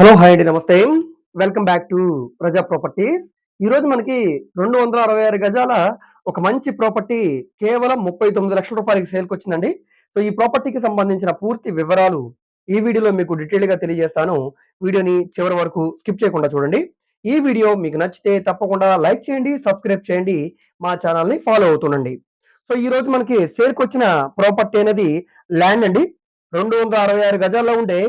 Hello hi అండి నమస్తే. Welcome back to Praja properties ఈరోజు మనకి రెండు వందల అరవై ఆరు గజాల ఒక మంచి ప్రాపర్టీ కేవలం ముప్పై తొమ్మిది లక్షల రూపాయలకి సేల్కి వచ్చిందండి. సో ఈ ప్రాపర్టీకి సంబంధించిన పూర్తి వివరాలు ఈ వీడియోలో మీకు డీటెయిల్గా తెలియజేస్తాను. వీడియోని చివరి వరకు స్కిప్ చేయకుండా చూడండి. ఈ వీడియో మీకు నచ్చితే తప్పకుండా లైక్ చేయండి సబ్స్క్రైబ్ చేయండి మా ఛానల్ని ఫాలో అవుతుండండి. సో ఈ రోజు మనకి సేల్కి వచ్చిన ప్రాపర్టీ అనేది ల్యాండ్ అండి. రెండు వందల అరవై ఆరు గజాల్లో ఉండే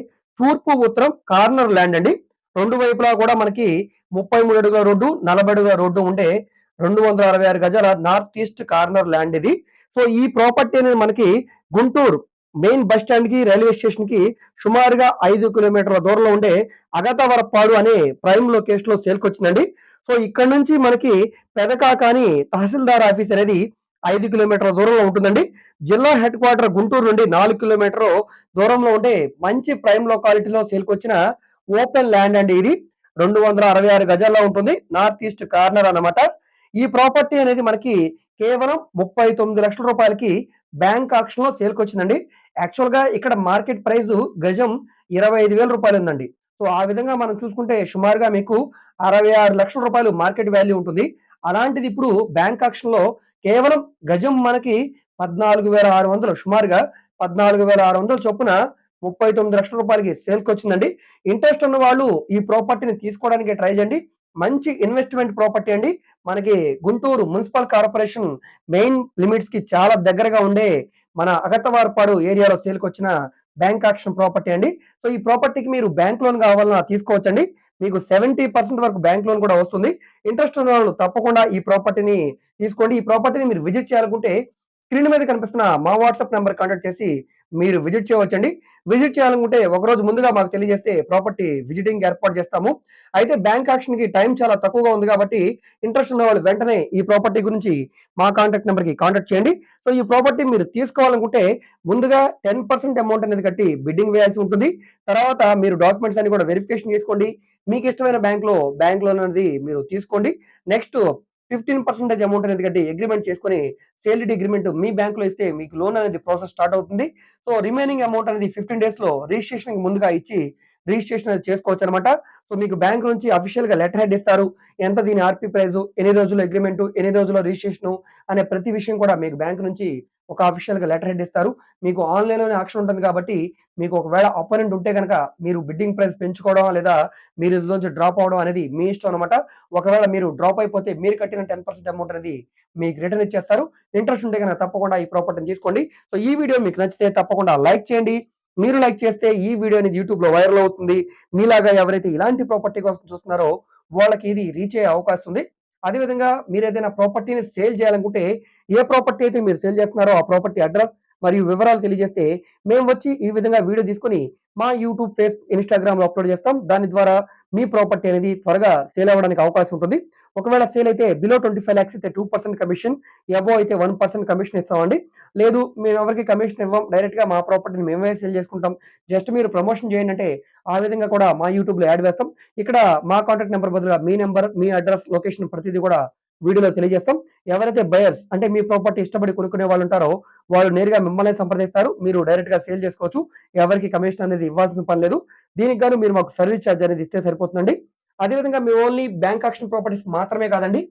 తూర్పు ఉత్తరం కార్నర్ ల్యాండ్ అండి. రెండు వైపులా కూడా మనకి ముప్పై మూడు అడుగుల రోడ్డు నలభై అడుగుల రోడ్డు ఉండే రెండు వందల అరవై ఆరు గజాల నార్త్ ఈస్ట్ కార్నర్ ల్యాండ్ ఇది. సో ఈ ప్రాపర్టీ అనేది మనకి గుంటూరు మెయిన్ బస్ స్టాండ్కి రైల్వే స్టేషన్కి సుమారుగా ఐదు కిలోమీటర్ల దూరంలో ఉండే అగతవరపాడు అనే ప్రైమ్ లొకేషన్లో సేల్కొచ్చిందండి. సో ఇక్కడ నుంచి మనకి పెదకాకాని తహసీల్దార్ ఆఫీస్ అనేది ఐదు కిలోమీటర్ల దూరంలో ఉంటుందండి. జిల్లా హెడ్ క్వార్టర్ గుంటూరు నుండి నాలుగు కిలోమీటర్ దూరంలో ఉండే మంచి ప్రైమ్ లొకాలిటీలో సేల్కొచ్చిన ఓపెన్ ల్యాండ్ అండి ఇది. రెండు వందల అరవై ఆరు గజాల్లో ఉంటుంది. నార్త్ ఈస్ట్ కార్నర్ అన్నమాట. ఈ ప్రాపర్టీ అనేది మనకి కేవలం ముప్పై తొమ్మిది లక్షల రూపాయలకి బ్యాంక్ ఆక్షన్లో సేల్కొచ్చిందండి. యాక్చువల్గా ఇక్కడ మార్కెట్ ప్రైస్ గజం ఇరవై ఐదు వేల రూపాయలు ఉందండి. సో ఆ విధంగా మనం చూసుకుంటే సుమారుగా మీకు అరవై ఆరు లక్షల రూపాయలు మార్కెట్ వాల్యూ ఉంటుంది. అలాంటిది ఇప్పుడు బ్యాంక్ ఆక్షన్లో కేవలం గజం మనకి పద్నాలుగు వేల ఆరు వందలు సుమారుగా పద్నాలుగు వేల ఆరు వందల చొప్పున ముప్పై తొమ్మిది లక్షల రూపాయలకి సేల్కి వచ్చిందండి. ఇంట్రెస్ట్ ఉన్న వాళ్ళు ఈ ప్రాపర్టీని తీసుకోవడానికి ట్రై చేయండి. మంచి ఇన్వెస్ట్మెంట్ ప్రాపర్టీ అండి. మనకి గుంటూరు మున్సిపల్ కార్పొరేషన్ మెయిన్ లిమిట్స్కి చాలా దగ్గరగా ఉండే మన అగతవారపాడు ఏరియాలో సేల్కి వచ్చిన బ్యాంక్ ఆక్షన్ ప్రాపర్టీ అండి. సో ఈ ప్రాపర్టీకి మీరు బ్యాంక్ లోన్ కావాలన్నా తీసుకోవచ్చండి. మీకు సెవెంటీ పర్సెంట్ వరకు బ్యాంక్ లోన్ కూడా వస్తుంది. ఇంట్రెస్ట్ ఉన్న వాళ్ళు తప్పకుండా ఈ ప్రాపర్టీని తీసుకోండి. ఈ ప్రాపర్టీని మీరు విజిట్ చేయాలనుకుంటే స్క్రీన్ మీద కనిపిస్తున్న మా వాట్సాప్ నెంబర్ కాంటాక్ట్ చేసి మీరు విజిట్ చేయవచ్చండి. విజిట్ చేయాలనుకుంటే ఒక రోజు ముందుగా మాకు తెలియజేస్తే ప్రాపర్టీ విజిటింగ్ ఏర్పాటు చేస్తాము. అయితే బ్యాంక్ యాక్షన్కి టైం చాలా తక్కువగా ఉంది కాబట్టి ఇంట్రెస్ట్ ఉన్న వాళ్ళు వెంటనే ఈ ప్రాపర్టీ గురించి మా కాంటాక్ట్ నెంబర్కి కాంటాక్ట్ చేయండి. సో ఈ ప్రాపర్టీ మీరు తీసుకోవాలనుకుంటే ముందుగా టెన్ పర్సెంట్ అమౌంట్ అనేది కట్టి బిడ్డింగ్ వేయాల్సి ఉంటుంది. తర్వాత మీరు డాక్యుమెంట్స్ అన్ని కూడా వెరిఫికేషన్ చేసుకోండి. మీకు ఇష్టమైన బ్యాంక్లో బ్యాంక్ లోన్ అనేది మీరు తీసుకోండి. నెక్స్ట్ ఫిఫ్టీన్ పర్సెంటేజ్ అమౌంట్ అనేది కట్టి అగ్రిమెంట్ చేసుకొని సేల్ అగ్రిమెంట్ మీ బ్యాంక్లో ఇస్తే మీకు లోన్ అనేది ప్రాసెస్ స్టార్ట్ అవుతుంది. సో రిమైనింగ్ అమౌంట్ అనేది ఫిఫ్టీన్ డేస్లో రిజిస్ట్రేషన్ ముందుగా ఇచ్చి రిజిస్ట్రేషన్ అది చేసుకోవచ్చు అనమాట సో మీకు బ్యాంక్ నుంచి అఫీషియల్గా లెటర్ హెడ్ ఇస్తారు. ఎంత దీని ఆర్పీ ప్రైస్ ఎన్ని రోజుల అగ్రిమెంట్ ఎన్ని రోజుల రిజిస్ట్రేషన్ అనే ప్రతి విషయం కూడా మీకు బ్యాంక్ నుంచి ఒక అఫీషియల్గా లెటర్ హెడ్ ఇస్తారు. మీకు ఆన్లైన్లోనే ఆప్షన్ ఉంటుంది కాబట్టి మీకు ఒకవేళ అపోనెంట్ ఉంటే కనుక మీరు బిడ్డింగ్ ప్రైస్ పెంచుకోవడం లేదా మీరు నుంచి డ్రాప్ అవడం అనేది మీ ఇష్టం అనమాట ఒకవేళ మీరు డ్రాప్ అయిపోతే మీరు కట్టిన టెన్ పర్సెంట్ అమౌంట్ అనేది మీకు రిటర్న్ ఇచ్చేస్తారు. ఇంట్రెస్ట్ ఉంటే కనుక తప్పకుండా ఈ ప్రాపర్టీని తీసుకోండి. సో ఈ వీడియో మీకు నచ్చితే తప్పకుండా లైక్ చేయండి. మీరు లైక్ చేస్తే ఈ వీడియో అనేది యూట్యూబ్లో వైరల్ అవుతుంది. మీలాగా ఎవరైతే ఇలాంటి ప్రాపర్టీ కోసం చూస్తున్నారో వాళ్ళకి ఇది రీచ్ అయ్యే అవకాశం ఉంది. అదేవిధంగా మీరు ఏదైనా ప్రాపర్టీని సేల్ చేయాలనుకుంటే ఏ ప్రాపర్టీ అయితే మీరు సేల్ చేస్తున్నారో ఆ ప్రాపర్టీ అడ్రస్ మరియు వివరాలు తెలియజేస్తే మేము వచ్చి ఈ విధంగా వీడియో తీసుకొని మా యూట్యూబ్ ఫేస్ ఇన్స్టాగ్రామ్లో అప్లోడ్ చేస్తాం. దాని ద్వారా మీ ప్రాపర్టీ అనేది త్వరగా సేల్ అవ్వడానికి అవకాశం ఉంటుంది. ఒకవేళ సేల్ అయితే బిలో ట్వంటీ ఫైవ్ ల్యాక్స్ అయితే టూ పర్సెంట్ కమిషన్ ఎబో అయితే వన్ పర్సెంట్ కమిషన్ ఇస్తామండి. లేదు మేము ఎవరికి కమిషన్ ఇవ్వం డైరెక్ట్గా మా ప్రాపర్టీని మేమే సేల్ చేసుకుంటాం. జస్ట్ మీరు ప్రమోషన్ చేయండి అంటే ఆ విధంగా కూడా మా యూట్యూబ్లో యాడ్ వేస్తాం. ఇక్కడ మా కాంటాక్ట్ నెంబర్ బదులుగా మీ నెంబర్ మీ అడ్రస్ లొకేషన్ ప్రతిదీ కూడా వీడియోలో తెలియజేస్తాం. ఎవరైతే బయర్స్ అంటే మీ ప్రాపర్టీ ఇష్టపడి కొనుక్కునే వాళ్ళు ఉంటారో వాళ్ళు నేరుగా మిమ్మల్ని సంప్రదిస్తారు. మీరు డైరెక్ట్గా సేల్ చేసుకోవచ్చు. ఎవరికి కమిషన్ అనేది ఇవ్వాల్సిన పని లేదు. దీనికి గాను మీరు మాకు సర్వీస్ ఛార్జ్ అనేది ఇస్తే సరిపోతుందండి. అదేవిధంగా మీ ఓన్లీ బ్యాంక్ ఆక్షన్ ప్రాపర్టీస్ మాత్రమే కాదండి.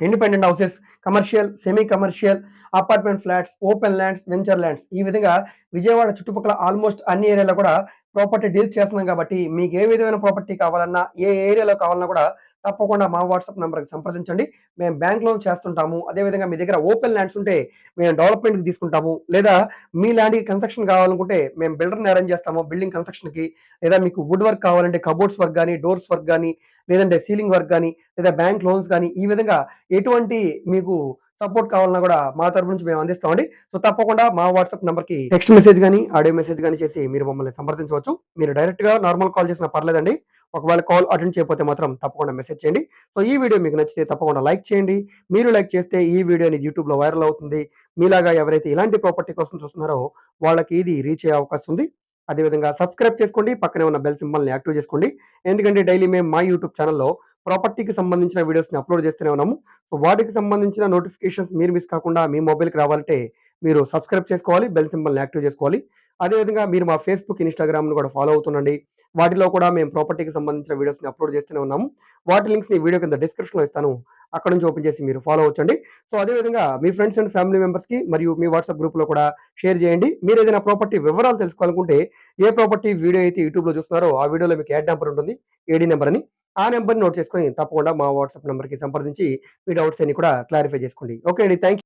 Independent houses commercial semi commercial apartment flats open lands venture lands ఈ విధంగా విజయవాడ చుట్టుపక్కల ఆల్మోస్ట్ అన్ని ఏరియాలో కూడా ప్రాపర్టీ డీల్ చేస్తున్నాం కాబట్టి మీకు ఏ విధమైన ప్రాపర్టీ కావాలన్నా ఏ ఏరియాలో కావాలన్నా కూడా తప్పకుండా మా వాట్సాప్ నెంబర్కి సంప్రదించండి. మేము బ్యాంక్ లోన్ చేస్తుంటాము. అదేవిధంగా మీ దగ్గర ఓపెన్ ల్యాండ్స్ ఉంటే మేము డెవలప్మెంట్కి తీసుకుంటాము. లేదా మీ ల్యాండ్కి కన్స్ట్రక్షన్ కావాలనుకుంటే మేము బిల్డర్ని అరేంజ్ చేస్తాము బిల్డింగ్ కన్స్ట్రక్షన్కి. లేదా మీకు వుడ్ వర్క్ కావాలంటే కబోర్డ్స్ వర్క్ కానీ డోర్స్ వర్క్ కానీ లేదంటే సీలింగ్ వర్క్ కానీ లేదా బ్యాంక్ లోన్స్ కానీ ఈ విధంగా ఎటువంటి మీకు సపోర్ట్ కావాలన్నా కూడా మా తరపు నుంచి మేము అందిస్తామండి. సో తప్పకుండా మా వాట్సాప్ నెంబర్కి టెక్స్ట్ మెసేజ్ కానీ ఆడియో మెసేజ్ కానీ చేసి మీరు మమ్మల్ని సంప్రదించవచ్చు. మీరు డైరెక్ట్గా నార్మల్ కాల్ చేసినా పర్లేదండి. ఒకవేళ కాల్ అటెండ్ చేయకపోతే మాత్రం తప్పకుండా మెసేజ్ చేయండి. సో ఈ వీడియో మీకు నచ్చితే తప్పకుండా లైక్ చేయండి. మీరు లైక్ చేస్తే ఈ వీడియో అనేది యూట్యూబ్లో వైరల్ అవుతుంది. మీలాగా ఎవరైతే ఇలాంటి ప్రాపర్టీ కోసం చూస్తున్నారో వాళ్ళకి ఇది రీచ్ అయ్యే అవకాశం ఉంది. అదేవిధంగా సబ్స్క్రైబ్ చేసుకోండి. పక్కనే ఉన్న బెల్ సింబల్ని యాక్టివ్ చేసుకోండి. ఎందుకంటే డైలీ మేము మా యూట్యూబ్ ఛానల్లో ప్రాపర్టీకి సంబంధించిన వీడియోస్ని అప్లోడ్ చేస్తూనే ఉన్నాము. సో వాటికి సంబంధించిన నోటిఫికేషన్స్ మీరు మిస్ కాకుండా మీ మొబైల్కి రావాలంటే మీరు సబ్స్క్రైబ్ చేసుకోవాలి. బెల్ సింబల్ని యాక్టివ్ చేసుకోవాలి. అదేవిధంగా మీరు మా ఫేస్‌బుక్, ఇన్‌స్టాగ్రామ్‌ను కూడా ఫాలో అవుతుండండి. వాటిలో కూడా మేము ప్రాపర్టీకి సంబంధించిన వీడియోస్‌ని అప్‌లోడ్ చేస్తూనే ఉన్నాం వాటి లింక్స్‌ని వీడియో కింద డిస్క్రిప్షన్‌లో ఇస్తాను. అక్కడ నుంచి ఓపెన్ చేసి మీరు ఫాలో అవ్వచ్చండి. సో, అదే విధంగా మీ ఫ్రెండ్స్ అండ్ ఫ్యామిలీ మెంబర్స్‌కి మరియు మీ వాట్సాప్ గ్రూప్‌లో కూడా షేర్ చేయండి. మీరు ఏదైనా ప్రాపర్టీ వివరాలు తెలుసుకోవాలనుకుంటే, ఏ ప్రాపర్టీ వీడియో అయితే యూట్యూబ్‌లో చూస్తున్నారో ఆ వీడియోలో మీకు యాడ్ నెంబర్ ఉంటుంది. ఏడీ నెంబర్ అని. ఆ నెంబర్ని నోట్ చేసుకొని తప్పకుండా మా వాట్సాప్ నెంబర్కి సంప్రదించి మీ డౌట్స్ అన్ని కూడా క్లారిఫై చేసుకోండి. ఓకే అండి. థాంక్